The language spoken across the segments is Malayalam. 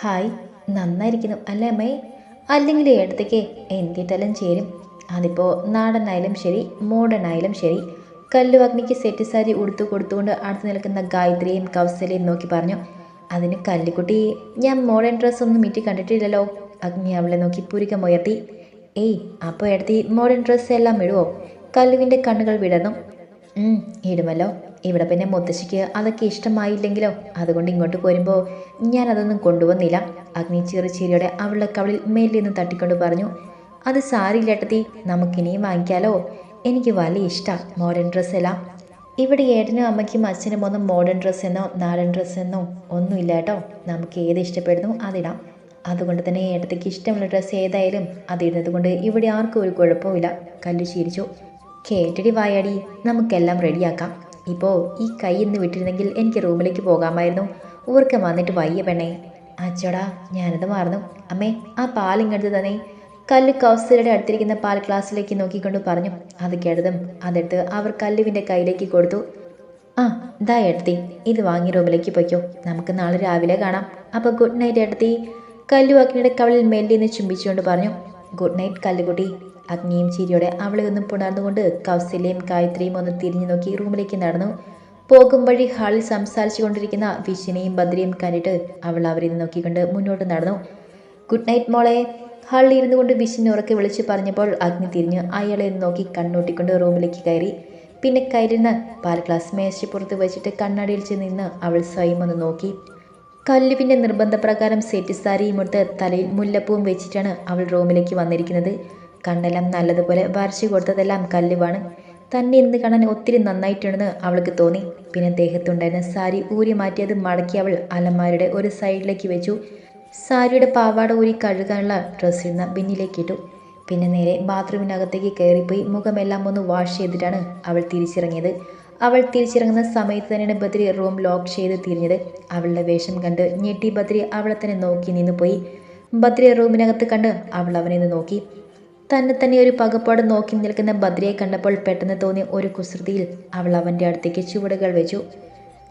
ഹായ് നന്നായിരിക്കുന്നു അല്ലേ അമ്മേ? അല്ലെങ്കിൽ ഏടത്തേക്ക് എന്തിട്ടെല്ലാം ചേരും. അതിപ്പോൾ നാടനായാലും ശരി മോഡേൺ ആയാലും ശരി. കല്ലു അഗ്നിക്ക് സെറ്റ് സാരി ഉടുത്തു കൊടുത്തുകൊണ്ട് അടുത്ത് നിൽക്കുന്ന ഗായത്രിയും കൗസലയും നോക്കി പറഞ്ഞു അതിന് കല്ലിക്കുട്ടി ഞാൻ മോഡേൺ ഡ്രസ്സ് ഒന്നും മിറ്റി കണ്ടിട്ടില്ലല്ലോ. അഗ്നി അവളെ നോക്കി പുരികമുയർത്തി ഏയ് അപ്പോൾ എടുത്തി മോഡേൺ ഡ്രസ്സ് എല്ലാം ഇടുവോ? കല്ലുവിന്റെ കണ്ണുകൾ വിടർന്നു ഇടുമല്ലോ. ഇവിടെ പിന്നെ മുത്തശ്ശിക്ക് അതൊക്കെ ഇഷ്ടമായില്ലെങ്കിലോ? അതുകൊണ്ട് ഇങ്ങോട്ട് പോരുമ്പോൾ ഞാൻ അതൊന്നും കൊണ്ടുവന്നില്ല. അഗ്നി ചെറു ചിരിയോടെ അവളുടെ കവളിൽ മേലിൽ നിന്ന് തട്ടിക്കൊണ്ട് പറഞ്ഞു അത് സാരിയില്ലേട്ടത്തി നമുക്കിനിയും വാങ്ങിക്കാലോ? എനിക്ക് വലിയ ഇഷ്ടമാണ് മോഡേൺ ഡ്രസ്സ് എല്ലാം. ഇവിടെ ഏട്ടനും അമ്മയ്ക്കും അച്ഛനും ഒന്നും മോഡേൺ ഡ്രസ്സ് എന്നോ നാടൻ ഡ്രസ്സ് എന്നോ ഒന്നുമില്ല കേട്ടോ. നമുക്ക് ഏത് ഇഷ്ടപ്പെടുന്നു അതിടാം. അതുകൊണ്ട് തന്നെ ഏട്ടത്തേക്ക് ഇഷ്ടമുള്ള ഡ്രസ്സ് ഏതായാലും അതിടുന്നത് കൊണ്ട് ഇവിടെ ആർക്കും ഒരു കുഴപ്പമില്ല കല്ലു ചിരിച്ചു. കേട്ടിടി വായാടി നമുക്കെല്ലാം റെഡിയാക്കാം ഇപ്പോൾ ഈ കൈ ഇന്ന് വിട്ടിരുന്നെങ്കിൽ എനിക്ക് റൂമിലേക്ക് പോകാമായിരുന്നു. ഊർക്കം വന്നിട്ട് വയ്യ പെണ്ണേ. അച്ചടാ ഞാനത് മറന്നു. അമ്മേ ആ പാലിങ്ങടുത്ത് തന്നെ. കല്ല് കൗസലയുടെ അടുത്തിരിക്കുന്ന പാൽ ഗ്ലാസ്സിലേക്ക് നോക്കിക്കൊണ്ട് പറഞ്ഞു അത് കേട്ടതും അതെടുത്ത് അവർ കല്ലുവിന്റെ കയ്യിലേക്ക് കൊടുത്തു. ആ ദാ എടുത്തി ഇത് വാങ്ങി റൂമിലേക്ക് പൊയ്ക്കോ. നമുക്ക് നാളെ രാവിലെ കാണാം. അപ്പോൾ ഗുഡ് നൈറ്റ് എടുത്തി കല്ലു അഗ്നിയുടെ കവളിൽ മെല്ലിന്ന് ചുംബിച്ചുകൊണ്ട് പറഞ്ഞു ഗുഡ് നൈറ്റ് കല്ലുകുട്ടി. അഗ്നിയും ചിരിയോടെ അവളെ ഒന്ന് പുണർന്നുകൊണ്ട് കൗസല്യയും ഗായത്രിയും ഒന്ന് തിരിഞ്ഞു നോക്കി റൂമിലേക്ക് നടന്നു. പോകും വഴി ഹാളിൽ സംസാരിച്ചു കൊണ്ടിരിക്കുന്ന വിഷിനെയും ബദ്രിയും കണ്ടിട്ട് അവൾ അവരെ നോക്കിക്കൊണ്ട് മുന്നോട്ട് നടന്നു. ഗുഡ് നൈറ്റ് മോളെ. ഹാളിൽ ഇരുന്നു കൊണ്ട് വിഷിനെ ഉറക്കെ വിളിച്ചു പറഞ്ഞപ്പോൾ അഗ്നി തിരിഞ്ഞ് അയാളെ നോക്കി കണ്ണൂട്ടിക്കൊണ്ട് റൂമിലേക്ക് കയറി. പിന്നെ കയറിന്ന് പാൽ ഗ്ലാസ് മേശപ്പുറത്ത് വെച്ചിട്ട് കണ്ണാടിയിൽ ചെന്ന് നിന്ന് അവൾ സ്വയം ഒന്ന് നോക്കി. കല്ലുവിന്റെ നിർബന്ധപ്രകാരം സെറ്റ് സാരിയും എടുത്ത് തലയിൽ മുല്ലപ്പൂവും വെച്ചിട്ടാണ് അവൾ റൂമിലേക്ക് വന്നിരിക്കുന്നത്. കണ്ണെല്ലാം നല്ലതുപോലെ വരച്ചു കൊടുത്തതെല്ലാം കല്ലുവാണ്. തന്നെ ഇന്ന് കാണാൻ ഒത്തിരി നന്നായിട്ടുണ്ടെന്ന് അവൾക്ക് തോന്നി. പിന്നെ ദേഹത്തുണ്ടായിരുന്ന സാരി ഊരി മാറ്റിയത് മടക്കി അവൾ അലമാരുടെ ഒരു സൈഡിലേക്ക് വെച്ചു. സാരിയുടെ പാവാട ഊരി കഴുകാനുള്ള നിന്ന് ബിന്നിലേക്ക് ഇട്ടു. പിന്നെ നേരെ ബാത്റൂമിനകത്തേക്ക് കയറിപ്പോയി മുഖമെല്ലാം ഒന്ന് വാഷ് ചെയ്തിട്ടാണ് അവൾ തിരിച്ചിറങ്ങിയത്. അവൾ തിരിച്ചിറങ്ങുന്ന സമയത്ത് തന്നെയാണ് ബദ്രി റൂം ലോക്ക് ചെയ്ത് തിരിഞ്ഞത്. അവളുടെ വേഷം കണ്ട് ഞെട്ടി ബദ്രി അവളെ തന്നെ നോക്കി നിന്ന് പോയി ബദ്രി റൂമിനകത്ത് കണ്ട് അവൾ അവനെ നോക്കി. തന്നെ തന്നെ ഒരു പകപ്പാട് നോക്കി നിൽക്കുന്ന ബദ്രിയെ കണ്ടപ്പോൾ പെട്ടെന്ന് തോന്നിയ ഒരു കുസൃതിയിൽ അവൾ അവന്റെ അടുത്തേക്ക് ചുവടുകൾ വെച്ചു.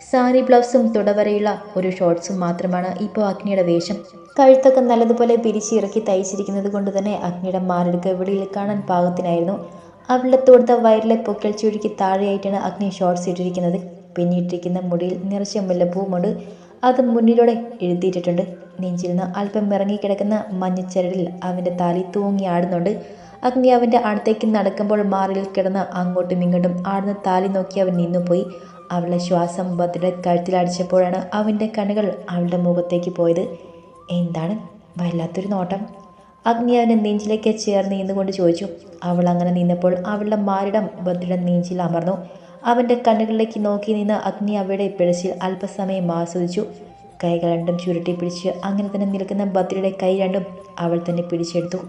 സാരി ബ്ലൗസും തുടവരെയുള്ള ഒരു ഷോർട്സും മാത്രമാണ് ഇപ്പോൾ അഗ്നിയുടെ വേഷം. കഴുത്തൊക്കെ നല്ലതുപോലെ പിരിച്ചിറക്കി തയ്ച്ചിരിക്കുന്നത് കൊണ്ട് തന്നെ അഗ്നിയുടെ മാറിടുക്ക് വെളിയിൽ കാണാൻ പാകത്തിനായിരുന്നു. അവളുടെ തൊടുത്ത വയറിലെ പൊക്കൽ ചുരുക്കി താഴെയായിട്ടാണ് അഗ്നി ഷോർട്സ് ഇട്ടിരിക്കുന്നത്. പിന്നിട്ടിരിക്കുന്ന മുടിയിൽ നിറച്ച മുല്ലപ്പൂവുമുണ്ട്. അത് മുന്നിലൂടെ എഴുതിയിട്ടിട്ടുണ്ട്. നെഞ്ചിൽ നിന്ന് അല്പം ഇറങ്ങിക്കിടക്കുന്ന മഞ്ഞച്ചരടിൽ അവന്റെ താലി തൂങ്ങി ആടുന്നുണ്ട്. അഗ്നി അവന്റെ അടുത്തേക്ക് നടക്കുമ്പോൾ മാറിൽ കിടന്ന് അങ്ങോട്ടും ഇങ്ങോട്ടും ആടുന്ന താലി നോക്കി അവൻ നിന്നുപോയി. അവളുടെ ശ്വാസം ഭദ്രയുടെ കഴുത്തിലടിച്ചപ്പോഴാണ് അവന്റെ കണ്ണുകൾ അവളുടെ മുഖത്തേക്ക് പോയത്. എന്താണ്? വല്ലാത്തൊരു നോട്ടം. അഗ്നി അവന്റെ നെഞ്ചിലേക്ക് ചേർന്ന് നിന്നുകൊണ്ട് ചോദിച്ചു. അവൾ അങ്ങനെ നിന്നപ്പോൾ അവളുടെ മാരിടം ഭദ്രയുടെ നെഞ്ചിൽ അമർന്നു. അവന്റെ കണ്ണുകളിലേക്ക് നോക്കി നിന്ന് അഗ്നി അവയുടെ പിഴച്ചിൽ അല്പസമയം ആസ്വദിച്ചു. കൈകൾ രണ്ടും ചുരുട്ടി പിടിച്ച് അങ്ങനെ തന്നെ നിൽക്കുന്ന ഭദ്രയുടെ കൈ രണ്ടും അവൾ തന്നെ പിടിച്ചെടുത്തു.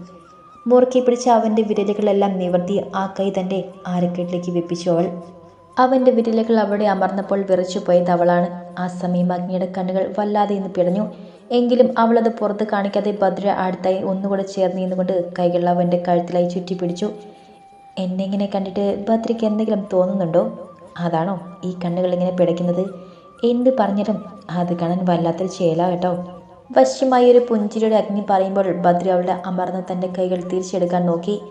മുറുക്കി പിടിച്ച അവന്റെ വിരലുകളെല്ലാം നിവർത്തി ആ കൈ തന്റെ ആരക്കെട്ടിലേക്ക് വെപ്പിച്ചു അവൾ. അവന്റെ വിരലുകൾ അവിടെ അമർന്നപ്പോൾ വിറച്ചു പോയത് അവളാണ്. ആ സമയം അഗ്നിയുടെ കണ്ണുകൾ വല്ലാതെ ഇന്ന് പിടഞ്ഞു. എങ്കിലും അവളത് പുറത്ത് കാണിക്കാതെ ഭദ്ര അടുത്തായി ഒന്നുകൂടെ ചേർന്ന് നിന്നുകൊണ്ട് കൈകൾ അവന്റെ കഴുത്തിലായി ചുറ്റി പിടിച്ചു. എന്നെ ഇങ്ങനെ കണ്ടിട്ട് ഭദ്രയ്ക്ക് എന്തെങ്കിലും തോന്നുന്നുണ്ടോ? അതാണോ ഈ കണ്ണുകൾ ഇങ്ങനെ പിടയ്ക്കുന്നത്? എന്ത് പറഞ്ഞിട്ടും അത് കാണാൻ വല്ലാത്തൊരു ചേല കേട്ടോ. വശ്യമായ ഒരു പുഞ്ചിരിയുടെ അഗ്നി പറയുമ്പോൾ ബദ്രി അവളുടെ അമർന്ന തന്റെ കൈകൾ തിരിച്ചെടുക്കാൻ നോക്കി.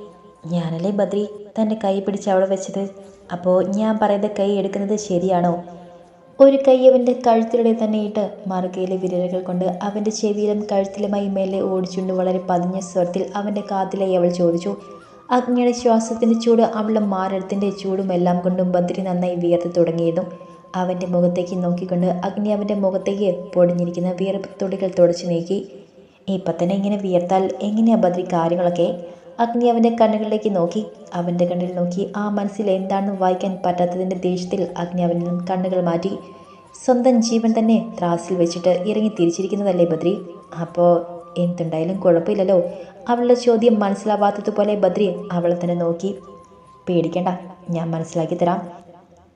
ഞാനല്ലേ ബദ്രി? തന്റെ കൈ പിടിച്ച് അവളെ വെച്ചത്? അപ്പോൾ ഞാൻ പറയുന്ന കൈ എടുക്കുന്നത് ശരിയാണോ? ഒരു കൈ അവന്റെ കഴുത്തിലൂടെ തന്നെ ഇട്ട് മറുകയിലെ വിരലുകൾ കൊണ്ട് അവന്റെ ചെവിയിലും കഴുത്തിലുമായി മേലെ ഓടിച്ചുകൊണ്ട് വളരെ പതിഞ്ഞ സ്വരത്തിൽ അവന്റെ കാതിലായി അവൾ ചോദിച്ചു. അഗ്നിയുടെ ശ്വാസത്തിന്റെ ചൂട് അവളുടെ മാരടത്തിന്റെ ചൂടും എല്ലാം കൊണ്ടും ബദ്രി നന്നായി വിയർത്ത് തുടങ്ങിയിരുന്നു. അവന്റെ മുഖത്തേക്ക് നോക്കിക്കൊണ്ട് അഗ്നി അവന്റെ മുഖത്തേക്ക് പൊടിഞ്ഞിരിക്കുന്ന വിയർപ്പ് തുടികൾ തുടച്ചു നീക്കി. ഇപ്പം തന്നെ ഇങ്ങനെ വിയർത്താൽ എങ്ങനെയാ ബദ്രി കാര്യങ്ങളൊക്കെ? അഗ്നി അവന്റെ കണ്ണുകളിലേക്ക് നോക്കി. അവന്റെ കണ്ണിൽ നോക്കി ആ മനസ്സിൽ എന്താണെന്ന് വായിക്കാൻ പറ്റാത്തതിന്റെ ദേഷ്യത്തിൽ അഗ്നി അവനിൽ കണ്ണുകൾ മാറ്റി. സ്വന്തം ജീവൻ തന്നെ ത്രാസിൽ വെച്ചിട്ട് ഇറങ്ങി തിരിച്ചിരിക്കുന്നതല്ലേ ബദ്രി? അപ്പോൾ എന്തുണ്ടായാലും കുഴപ്പമില്ലല്ലോ. അവളുടെ ചോദ്യം മനസ്സിലാവാത്തതുപോലെ ബദ്രി അവളെ തന്നെ നോക്കി. പേടിക്കണ്ട ഞാൻ മനസ്സിലാക്കി തരാം.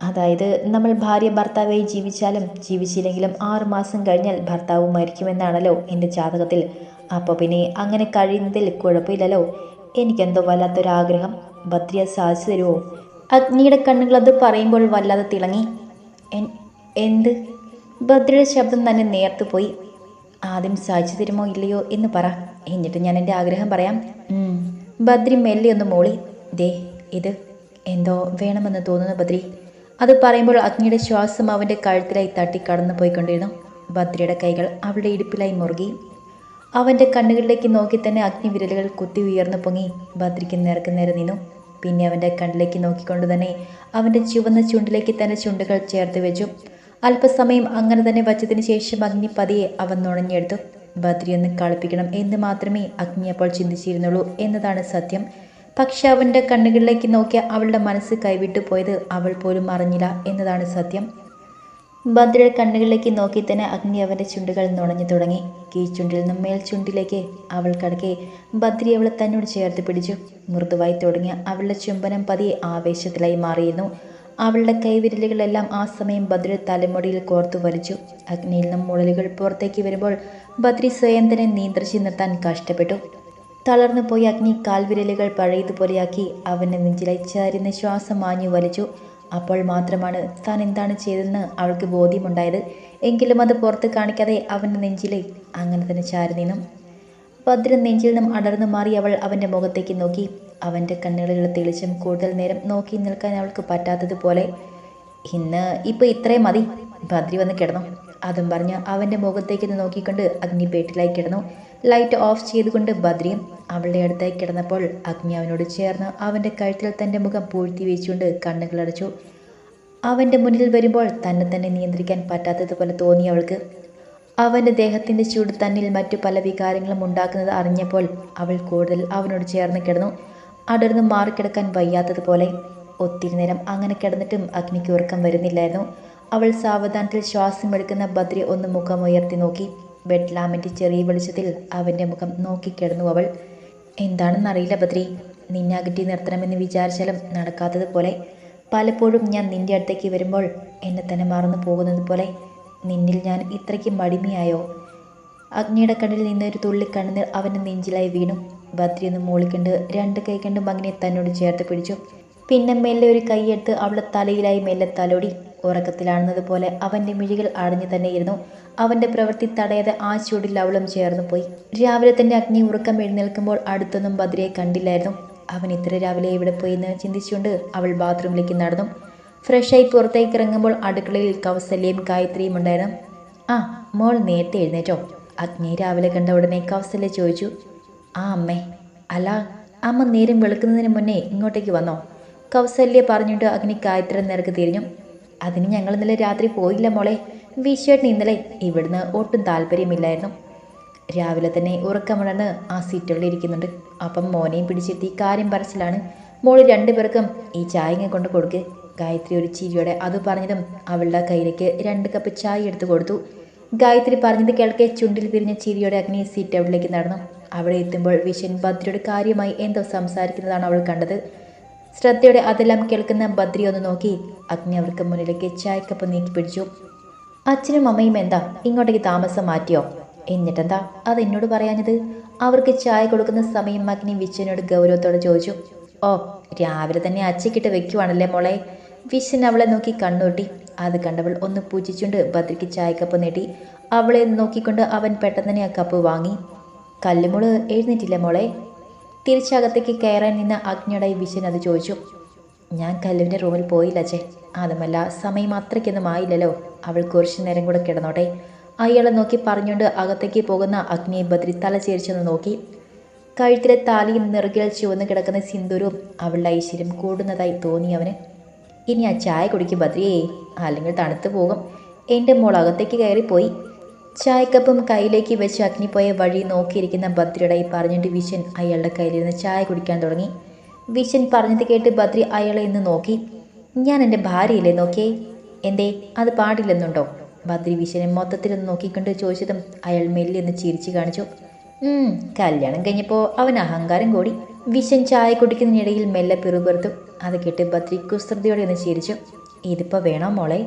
അതായത് നമ്മൾ ഭാര്യ ഭർത്താവായി ജീവിച്ചാലും ജീവിച്ചില്ലെങ്കിലും ആറ് മാസം കഴിഞ്ഞാൽ ഭർത്താവ് മരിക്കുമെന്നാണല്ലോ എന്റെ ജാതകത്തിൽ. അപ്പോൾ പിന്നെ അങ്ങനെ കഴിയുന്നതിൽ കുഴപ്പമില്ലല്ലോ. എനിക്കെന്തോ വല്ലാത്തൊരാഗ്രഹം. ഭദ്രിയ സാധിച്ചു തരുമോ? അഗ്നിയുടെ കണ്ണുകൾ അത് പറയുമ്പോൾ വല്ലാതെ തിളങ്ങി. എന്ത്? ഭദ്രയുടെ ശബ്ദം തന്നെ നേർത്തു പോയി. ആദ്യം സാധിച്ചു തരുമോ ഇല്ലയോ എന്ന് പറ. എന്നിട്ട് ഞാൻ എന്റെ ആഗ്രഹം പറയാം. ഭദ്രി മെല്ലെ ഒന്ന് മോളി. ദേ ഇത് എന്തോ വേണമെന്ന് തോന്നുന്നു ബദ്രി അത് പറയുമ്പോൾ അഗ്നിയുടെ ശ്വാസം അവന്റെ കഴുത്തിലായി തട്ടി കടന്നു പോയിക്കൊണ്ടിരുന്നു. ഭദ്രയുടെ കൈകൾ അവളുടെ ഇടുപ്പിലായി മുറുകി. അവന്റെ കണ്ണുകളിലേക്ക് നോക്കി തന്നെ അഗ്നി വിരലുകൾ കുത്തി ഉയർന്നു പൊങ്ങി. ഭദ്രയ്ക്ക് നേർക്ക് നേരെ നിന്നു. പിന്നെ അവന്റെ കണ്ണിലേക്ക് നോക്കിക്കൊണ്ട് തന്നെ അവന്റെ ചുവന്ന ചുണ്ടിലേക്ക് തന്റെ ചുണ്ടുകൾ ചേർത്ത് വെച്ചു. അല്പസമയം അങ്ങനെ തന്നെ വച്ചതിന് ശേഷം അഗ്നി പതിയെ അവൻ നുണഞ്ഞെടുത്തു. ഭദ്രയൊന്ന് കളിപ്പിക്കണം എന്ന് മാത്രമേ അഗ്നി അപ്പോൾ ചിന്തിച്ചിരുന്നുള്ളൂ എന്നതാണ് സത്യം. പക്ഷെ അവന്റെ കണ്ണുകളിലേക്ക് നോക്കിയ അവളുടെ മനസ്സ് കൈവിട്ടു പോയത് അവൾ പോലും അറിഞ്ഞില്ല എന്നതാണ് സത്യം. ഭദ്രയുടെ കണ്ണുകളിലേക്ക് നോക്കി തന്നെ അഗ്നി അവന്റെ ചുണ്ടുകൾ നുണഞ്ഞു തുടങ്ങി. കീഴ്ചുണ്ടിൽ നിന്നും മേൽചുണ്ടിലേക്ക് അവൾ കടക്കെ. ഭദ്രി അവളെ തന്നോട് ചേർത്ത് പിടിച്ചു. മൃദുവായി തുടങ്ങിയ അവളുടെ ചുംബനം പതിയെ ആവേശത്തിലായി മാറിയിരുന്നു. അവളുടെ കൈവിരലുകളെല്ലാം ആ സമയം ഭദ്ര തലമുടിയിൽ കോർത്തു വലിച്ചു അഗ്നിയിൽ നിന്നും മുളലുകൾ പുറത്തേക്ക് വരുമ്പോൾ ഭദ്രി സ്വയം തന്നെ നിയന്ത്രിച്ചു നിർത്താൻ കഷ്ടപ്പെട്ടു. തളർന്നു പോയി അഗ്നി കാൽവിരലുകൾ പഴയതുപോലെയാക്കി അവന്റെ നെഞ്ചിലായി ചാരുന്ന ശ്വാസം മാഞ്ഞു വലിച്ചു. അപ്പോൾ മാത്രമാണ് താൻ എന്താണ് ചെയ്തതെന്ന് അവൾക്ക് ബോധ്യമുണ്ടായത്. എങ്കിലും അത് പുറത്ത് കാണിക്കാതെ അവന്റെ നെഞ്ചിലെ അങ്ങനെ തന്നെ ചാരി നിന്നു. ഭദ്രൻ നെഞ്ചിൽ നിന്നും അടർന്നു മാറി അവൾ അവന്റെ മുഖത്തേക്ക് നോക്കി. അവന്റെ കണ്ണുകളിലുള്ള തെളിച്ചം കൂടുതൽ നേരം നോക്കി നിൽക്കാൻ അവൾക്ക് പറ്റാത്തതുപോലെ. ഇന്ന് ഇപ്പോൾ ഇത്രയും മതി ഭദ്രി വന്ന് കിടന്നു. അതും പറഞ്ഞ് അവന്റെ മുഖത്തേക്ക് നോക്കിക്കൊണ്ട് അഗ്നി പേട്ടിലായി കിടന്നു. ലൈറ്റ് ഓഫ് ചെയ്തുകൊണ്ട് ബദ്രിയും അവളുടെ അടുത്തായി കിടന്നപ്പോൾ അഗ്നി അവനോട് ചേർന്ന് അവന്റെ കഴുത്തിൽ തന്റെ മുഖം പൂഴ്ത്തി വെച്ചുകൊണ്ട് കണ്ണുകളടച്ചു അവന്റെ മുന്നിൽ വരുമ്പോൾ തന്നെ തന്നെ നിയന്ത്രിക്കാൻ പറ്റാത്തതുപോലെ തോന്നി അവൾക്ക്. അവന്റെ ദേഹത്തിന്റെ ചൂട് തന്നിൽ മറ്റു പല വികാരങ്ങളും ഉണ്ടാക്കുന്നത് അറിഞ്ഞപ്പോൾ അവൾ കൂടുതൽ അവനോട് ചേർന്ന് കിടന്നു. അടർന്ന് മാറിക്കിടക്കാൻ വയ്യാത്തതുപോലെ ഒത്തിരി നേരം അങ്ങനെ കിടന്നിട്ടും അഗ്നിക്ക് ഉറക്കം വരുന്നില്ലായിരുന്നു. അവൾ സാവധാനത്തിൽ ശ്വാസമെടുക്കുന്ന ബദ്രി ഒന്ന് മുഖം ഉയർത്തി നോക്കി. ബെഡ് ലാമ്പിന്റെ ചെറിയ വെളിച്ചത്തിൽ അവന്റെ മുഖം നോക്കിക്കിടന്നു അവൾ. എന്താണെന്നറിയില്ല ബദ്രി നിന്നെ അകറ്റി നിർത്തണമെന്ന് വിചാരിച്ചാലും നടക്കാത്തതുപോലെ പലപ്പോഴും ഞാൻ നിന്റെ അടുത്തേക്ക് വരുമ്പോൾ എന്നെ തന്നെ മറന്നു പോകുന്നത് പോലെ. നിന്നിൽ ഞാൻ ഇത്രയ്ക്ക് മടിമയായോ? അഗ്നിയുടെ കണ്ണിൽ നിന്നൊരു തുള്ളി കണ്ണുനീർ അവന്റെ നെഞ്ചിലായി വീണു. ബദ്രി ഒന്ന് മൂളിക്കണ്ട് രണ്ട് കൈ കണ്ടും അഗ്നിയെ തന്നോട് ചേർത്ത് പിടിച്ചു. പിന്നെ മെല്ലെ ഒരു കൈയെടുത്ത് അവളുടെ തലയിലായി മെല്ലെ തലോടി. ഉറക്കത്തിലാണെന്നത് പോലെ അവന്റെ മിഴികൾ അടഞ്ഞു തന്നെയിരുന്നു. അവന്റെ പ്രവൃത്തി തടയാതെ ആ ചൂടിൽ അവളും ചേർന്നു പോയി. രാവിലെ തന്നെ അഗ്നി ഉറക്കം എഴുന്നേൽക്കുമ്പോൾ അടുത്തൊന്നും ബദ്രിയെ കണ്ടില്ലായിരുന്നു. അവൻ ഇത്ര രാവിലെ എവിടെ പോയി എന്ന് ചിന്തിച്ചുകൊണ്ട് അവൾ ബാത്റൂമിലേക്ക് നടന്നു. ഫ്രഷായി പുറത്തേക്ക് ഇറങ്ങുമ്പോൾ അടുക്കളയിൽ കൗസല്യയും ഗായത്രിയും ഉണ്ടായിരുന്നു. ആ മോൾ നേരത്തെ എഴുന്നേറ്റോ? അഗ്നി രാവിലെ കണ്ട ഉടനെ കൗസല്യ ചോദിച്ചു. ആ അമ്മേ. അല്ല അമ്മ നേരം വെളുക്കുന്നതിന് മുന്നേ ഇങ്ങോട്ടേക്ക് വന്നോ? കൗസല്യ പറഞ്ഞിട്ട് അഗ്നി ഗായത്രി നിരക്ക് തിരിഞ്ഞു. അതിന് ഞങ്ങൾ ഇന്നലെ രാത്രി പോയില്ല മോളെ. വിശ്വേട്ടന് ഇന്നലെ ഇവിടുന്ന് ഒട്ടും താല്പര്യമില്ലായിരുന്നു. രാവിലെ തന്നെ ഉറക്കമുണർന്ന് ആ സീറ്റുകളിൽ ഇരിക്കുന്നുണ്ട്. അപ്പം മോനെയും പിടിച്ചെത്തി കാര്യം പറച്ചിലാണ്. മോൾ രണ്ടുപേർക്കും ഈ ചായ കൊണ്ട് കൊടുക്ക്. ഗായത്രി ഒരു ചിരിയോടെ അത് പറഞ്ഞതും അവളുടെ കയ്യിലേക്ക് രണ്ട് കപ്പ് ചായ എടുത്തു കൊടുത്തു. ഗായത്രി പറഞ്ഞത് കേൾക്കെ ചുണ്ടിൽ പിരിഞ്ഞ ചിരിയോടെ അഗ്നി സീറ്റ് അവിടേക്ക് നടന്നു. അവിടെ എത്തുമ്പോൾ വിഷൻ ഭദ്രയുടെ കാര്യമായി എന്തോ സംസാരിക്കുന്നതാണ് അവൾ കണ്ടത്. ശ്രദ്ധയോടെ അതെല്ലാം കേൾക്കുന്ന ബദ്രി ഒന്ന് നോക്കി. അഗ്നി അവർക്ക് മുന്നിലേക്ക് ചായക്കപ്പ് നീക്കി പിടിച്ചു. അച്ഛനും അമ്മയും എന്താ? ഇങ്ങോട്ടേക്ക് താമസം മാറ്റിയോ? എന്നിട്ടെന്താ? അത് എന്നോട് പറയാഞ്ഞത്? അവർക്ക് ചായ കൊടുക്കുന്ന സമയം അഗ്നി വിശ്വനോട് ഗൗരവത്തോടെ ചോദിച്ചു. ഓ രാവിലെ തന്നെ അച്ചയ്ക്കിട്ട് വെക്കുവാണല്ലേ മോളെ? വിശ്വൻ അവളെ നോക്കി കണ്ണൂട്ടി അത് കണ്ടവൾ ഒന്ന് പൂജിച്ചുകൊണ്ട് ബദ്രിക്ക് ചായക്കപ്പ് നീട്ടി. അവളെ നോക്കിക്കൊണ്ട് അവൻ പെട്ടെന്ന് തന്നെ ആ കപ്പ് വാങ്ങി. കല്ലുമുൾ എഴുന്നേറ്റില്ല മോളെ? തിരിച്ചകത്തേക്ക് കയറാൻ നിന്ന അഗ്നിയുടെ വിശൻ അത് ചോദിച്ചു. ഞാൻ കല്ലുവിന്റെ റൂമിൽ പോയില്ല അച്ഛേ അതുമല്ല സമയം അത്രയ്ക്കൊന്നും ആയില്ലല്ലോ. അവൾ കുറച്ചു നേരം കൂടെ കിടന്നോട്ടെ. അയാളെ നോക്കി പറഞ്ഞുകൊണ്ട് അകത്തേക്ക് പോകുന്ന അഗ്നിയെ ബദ്രി തല ചേരിച്ചൊന്ന് നോക്കി. കഴുത്തിലെ താലിയും നിറുകിൽ ചുവന്ന് കിടക്കുന്ന സിന്ദൂരവും അവളുടെ ഐശ്വര്യം കൂടുന്നതായി തോന്നി അവന്. ഇനി ആ ചായ കുടിക്കും ബദ്രിയേ അല്ലെങ്കിൽ തണുത്തു പോകും. എന്റെ മോൾ അകത്തേക്ക് കയറിപ്പോയി. ചായക്കപ്പും കയ്യിലേക്ക് വെച്ച് അഗ്നിപോയ വഴി നോക്കിയിരിക്കുന്ന ഭദ്രയുടെ പറഞ്ഞിട്ട് വിശൻ അയാളുടെ കയ്യിലിരുന്ന് ചായ കുടിക്കാൻ തുടങ്ങി. വിശൻ പറഞ്ഞത് കേട്ട് ഭദ്രി അയാളെ ഇന്ന് നോക്കി. ഞാൻ എന്റെ ഭാര്യയില്ലേ നോക്കിയേ? എന്തേ അത് പാടില്ലെന്നുണ്ടോ? ഭദ്രി വിശനെ മൊത്തത്തിലൊന്ന് നോക്കിക്കൊണ്ട് ചോദിച്ചതും അയാൾ മെല്ലിയൊന്ന് ചിരിച്ചു കാണിച്ചു. കല്യാണം കഴിഞ്ഞപ്പോൾ അവൻ അഹങ്കാരം കൂടി. വിശൻ ചായ കുടിക്കുന്നതിനിടയിൽ മെല്ലെ പിറുപിറുത്തു. അത് കേട്ട് ഭദ്രി കുസൃതിയോടെ ഒന്ന് ചിരിച്ചു. ഇതിപ്പോൾ വേണോ മോളെ?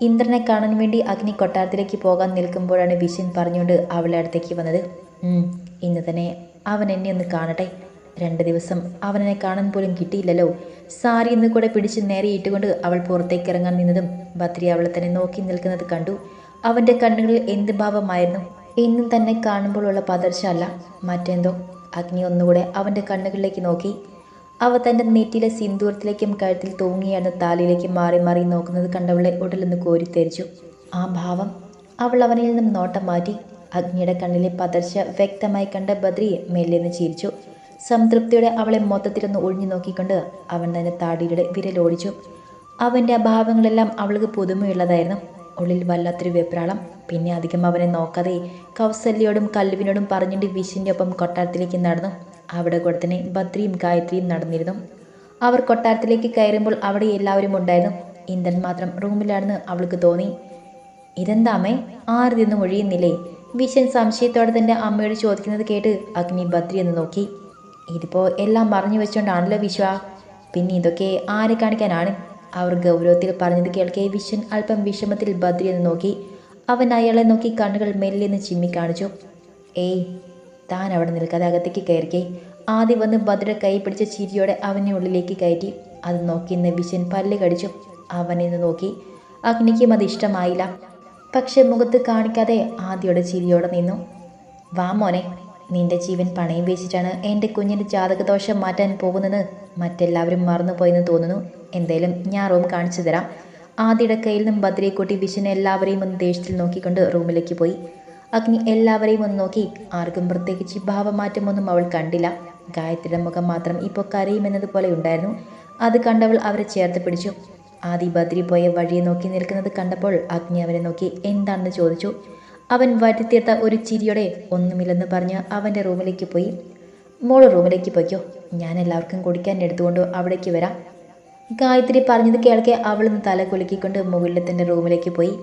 ഇന്ദ്രനെ കാണാൻ വേണ്ടി അഗ്നി കൊട്ടാരത്തിലേക്ക് പോകാൻ നിൽക്കുമ്പോഴാണ് വിശൻ പറഞ്ഞുകൊണ്ട് അവളുടെ അടുത്തേക്ക് വന്നത്. "ഉം, ഇന്ന് തന്നെ അവൻ എന്നെ ഒന്ന് കാണട്ടെ. രണ്ട് ദിവസം അവനെ കാണാൻ പോലും കിട്ടിയില്ലല്ലോ. സാരി ഇന്ന് കൂടെ പിടിച്ച് നേരെ ഇട്ടുകൊണ്ട് അവൾ പുറത്തേക്ക് ഇറങ്ങാൻ നിന്നതും ഭദ്രി അവളെ തന്നെ നോക്കി നിൽക്കുന്നത് കണ്ടു. അവന്റെ കണ്ണുകളിൽ എന്ത് ഭാവമായിരുന്നു. എന്നും തന്നെ കാണുമ്പോഴുള്ള പതർച്ച അല്ല. മറ്റെന്തോ? അഗ്നി ഒന്നുകൂടെ അവന്റെ കണ്ണുകളിലേക്ക് നോക്കി. അവ തന്റെ നെറ്റിയിലെ സിന്ദൂരത്തിലേക്കും കഴുത്തിൽ തൂങ്ങിയാണ് താലിയിലേക്ക് മാറി മാറി നോക്കുന്നത് കണ്ടവളെ ഉടലൊന്ന് കോരിത്തെരിച്ചു ആ ഭാവം അവൾ അവനിൽ നിന്നും നോട്ടം മാറ്റി അഗ്നിയുടെ കണ്ണിലെ പതർച്ച വ്യക്തമായി കണ്ട ബദ്രിയെ മെല്ലെന്ന് ചിരിച്ചു. സംതൃപ്തിയോടെ അവളെ മൊത്തത്തിലൊന്ന് ഒഴിഞ്ഞു നോക്കിക്കൊണ്ട് അവൻ തന്നെ താടിയുടെ വിരലോടിച്ചു അവന്റെ അഭാവങ്ങളെല്ലാം ഭാവങ്ങളെല്ലാം അവൾക്ക് പുതുമയുള്ളതായിരുന്നു. ഉള്ളിൽ വല്ലാത്തൊരു വെപ്രാളം. പിന്നെ അധികം അവനെ നോക്കാതെ കൗസല്യോടും കല്ലുവിനോടും പറഞ്ഞിട്ട് വിശിന്റെ ഒപ്പം കൊട്ടാരത്തിലേക്ക് നടന്നു. അവിടെ കൂടെ തന്നെ ബദ്രിയും ഗായത്രിയും നടന്നിരുന്നു. അവർ കൊട്ടാരത്തിലേക്ക് കയറുമ്പോൾ അവിടെ എല്ലാവരും ഉണ്ടായിരുന്നു. ഇന്ദ്രൻ മാത്രം റൂമിലാണെന്ന് അവൾക്ക് തോന്നി. ഇതെന്താമേ ആരും ആരിതൊന്നും ഒഴിയുന്നില്ലേ? വിശൻ സംശയത്തോടെ തന്റെ അമ്മയോട് ചോദിക്കുന്നത് കേട്ട് അഗ്നി ബദ്രി എന്ന് നോക്കി. ഇതിപ്പോൾ എല്ലാം പറഞ്ഞു വെച്ചുകൊണ്ടാണല്ലോ വിശ്വ. പിന്നെ ഇതൊക്കെ ആരെ കാണിക്കാനാണ്? അവർ ഗൗരവത്തിൽ പറഞ്ഞത് കേൾക്കെ വിശ്വൻ അല്പം വിഷമത്തിൽ ബദ്രി എന്ന് നോക്കി. അവൻ അയാളെ നോക്കി കണ്ണുകൾ മെല്ലെന്ന് ചിമ്മി കാണിച്ചു. ഏയ് താൻ അവിടെ നിൽക്കാതെ അകത്തേക്ക് കയറിക്കേ. ആദ്യം വന്ന് ഭദ്ര കൈ പിടിച്ച ചിരിയോടെ അവനെ ഉള്ളിലേക്ക് കയറ്റി. അത് നോക്കി നബിശൻ പല്ല് കടിച്ചു. അവനെ നോക്കി. അഗ്നിക്കും അത് ഇഷ്ടമായില്ല. പക്ഷെ മുഖത്ത് കാണിക്കാതെ ആദ്യയുടെ ചിരിയോടെ നിന്നു. വാ മോനെ നിന്റെ ജീവൻ പണയം വെച്ചിട്ടാണ് എന്റെ കുഞ്ഞിന്റെ ജാതകദോഷം മാറ്റാൻ പോകുന്നത്. മറ്റെല്ലാവരും മറന്നുപോയെന്ന് തോന്നുന്നു. എന്തായാലും ഞാൻ റൂം കാണിച്ചു തരാം. ആദ്യയുടെ കയ്യിൽ നിന്നും ഭദ്രയെ കൂട്ടി വിശുനെ എല്ലാവരെയും ഒന്ന് ദേഷ്യത്തിൽ നോക്കിക്കൊണ്ട് റൂമിലേക്ക് പോയി. അഗ്നി എല്ലാവരെയും ഒന്ന് നോക്കി. ആർക്കും പ്രത്യേകിച്ച് ഭാവമാറ്റമൊന്നും അവൾ കണ്ടില്ല. ഗായത്രിയുടെ മുഖം മാത്രം ഇപ്പോൾ കരയുമെന്നതുപോലെ ഉണ്ടായിരുന്നു. അത് കണ്ടവൾ അവരെ ചേർത്ത് പിടിച്ചു. ആദി ബദ്രി പോയ വഴിയെ നോക്കി നിൽക്കുന്നത് കണ്ടപ്പോൾ അഗ്നി അവരെ നോക്കി എന്താണെന്ന് ചോദിച്ചു. അവൻ വരുത്തിയെത്ത ഒരു ചിരിയോടെ ഒന്നുമില്ലെന്ന് പറഞ്ഞ് അവന്റെ റൂമിലേക്ക് പോയി. മോൾ റൂമിലേക്ക് പോയിക്കോ. ഞാൻ എല്ലാവർക്കും കുടിക്കാൻ എടുത്തുകൊണ്ട് അവിടേക്ക് വരാം. ഗായത്രി പറഞ്ഞത് കേൾക്കെ അവളൊന്ന് തല കുലുക്കിക്കൊണ്ട് മുകളിലെ തന്റെ റൂമിലേക്ക് പോയി.